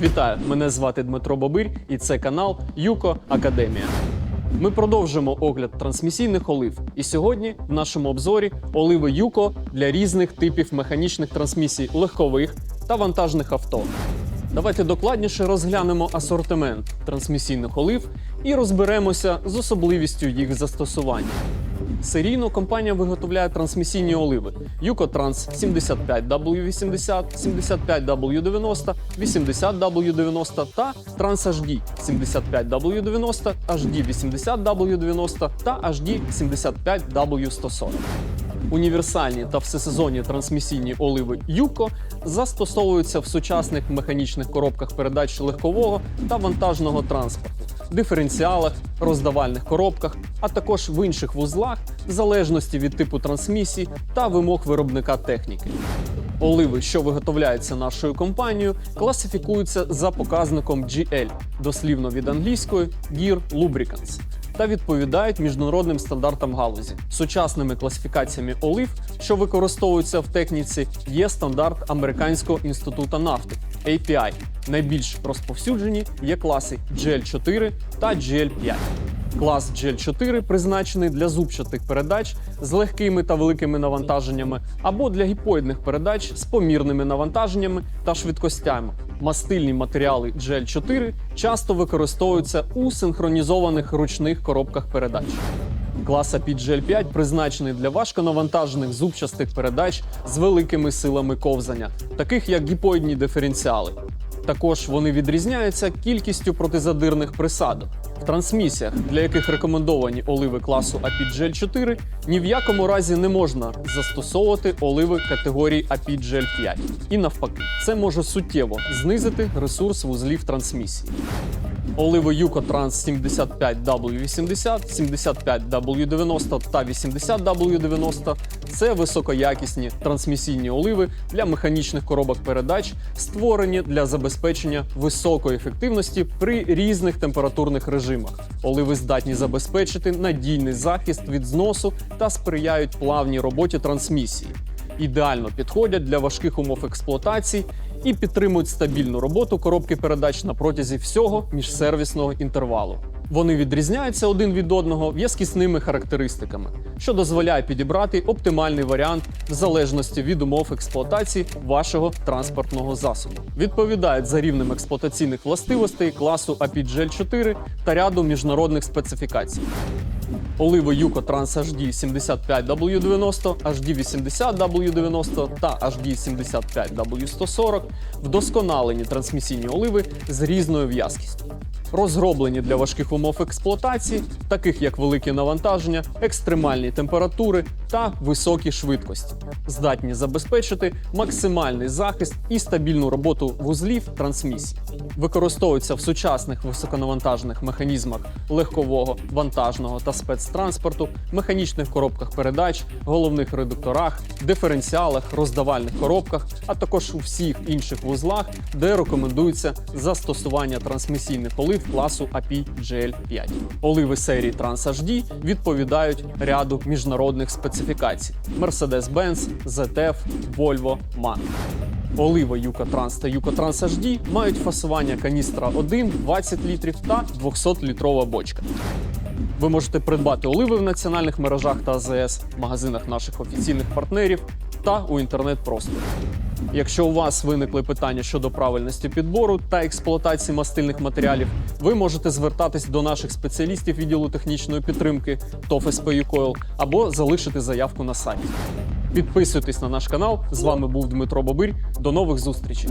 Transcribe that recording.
Вітаю! Мене звати Дмитро Бобир, і це канал Юко Академія. Ми продовжимо огляд трансмісійних олив. І сьогодні в нашому обзорі оливи Юко для різних типів механічних трансмісій легкових та вантажних авто. Давайте докладніше розглянемо асортимент трансмісійних олив і розберемося з особливістю їх застосування. Серійно компанія виготовляє трансмісійні оливи Юкотранс 75W80, 75W90, 80W90 та Trans HD 75W90, HD 80W90 та HD 75W140. Універсальні та всесезонні трансмісійні оливи Юко застосовуються в сучасних механічних коробках передач легкового та вантажного транспорту, диференціалах, роздавальних коробках, а також в інших вузлах, в залежності від типу трансмісії та вимог виробника техніки. Оливи, що виготовляються нашою компанією, класифікуються за показником GL, дослівно від англійської Gear Lubricants, та відповідають міжнародним стандартам галузі. Сучасними класифікаціями олив, що використовуються в техніці, є стандарт Американського інституту нафти API. Найбільш розповсюджені є класи GL4 та GL5. Клас GL4 призначений для зубчатих передач з легкими та великими навантаженнями або для гіпоїдних передач з помірними навантаженнями та швидкостями. Мастильні матеріали GL4 часто використовуються у синхронізованих ручних коробках передач. Клас APGL5 призначений для важконавантажених зубчастих передач з великими силами ковзання, таких як гіпоїдні диференціали. Також вони відрізняються кількістю протизадирних присадок. В трансмісіях, для яких рекомендовані оливи класу APGL4, ні в якому разі не можна застосовувати оливи категорії APGL5. І навпаки, це може суттєво знизити ресурс вузлів трансмісії. Оливи Юко Транс 75W80, 75W90 та 80W90 це високоякісні трансмісійні оливи для механічних коробок передач, створені для забезпечення високої ефективності при різних температурних режимах. Оливи здатні забезпечити надійний захист від зносу та сприяють плавній роботі трансмісії. Ідеально підходять для важких умов експлуатації і підтримують стабільну роботу коробки передач на протязі всього міжсервісного інтервалу. Вони відрізняються один від одного в'язкісними характеристиками, що дозволяє підібрати оптимальний варіант в залежності від умов експлуатації вашого транспортного засобу. Відповідають за рівнем експлуатаційних властивостей класу APGL4 та ряду міжнародних специфікацій. Оливи Юко Транс HD 75W90, HD 80W90 та HD 75W140 вдосконалені трансмісійні оливи з різною в'язкістю. Розроблені для важких умов експлуатації, таких як великі навантаження, екстремальні температури та високі швидкості, здатні забезпечити максимальний захист і стабільну роботу вузлів трансмісії. Використовуються в сучасних високонавантажених механізмах легкового, вантажного та спецтранспорту, механічних коробках передач, головних редукторах, диференціалах, роздавальних коробках, а також у всіх інших вузлах, де рекомендується застосування трансмісійних олив класу APGL5. Оливи серії Trans HD відповідають ряду міжнародних специфікацій: Mercedes-Benz, ZF, Volvo, MAN. Олива Юка Транс та Юка Транс HD мають фасування каністра 1, 20 літрів та 200-літрова бочка. Ви можете придбати оливи в національних мережах та АЗС, магазинах наших офіційних партнерів та у інтернет-просторі. Якщо у вас виникли питання щодо правильності підбору та експлуатації мастильних матеріалів, ви можете звертатись до наших спеціалістів відділу технічної підтримки ТОФ СП або залишити заявку на сайті. Підписуйтесь на наш канал. З вами був Дмитро Бобир. До нових зустрічей.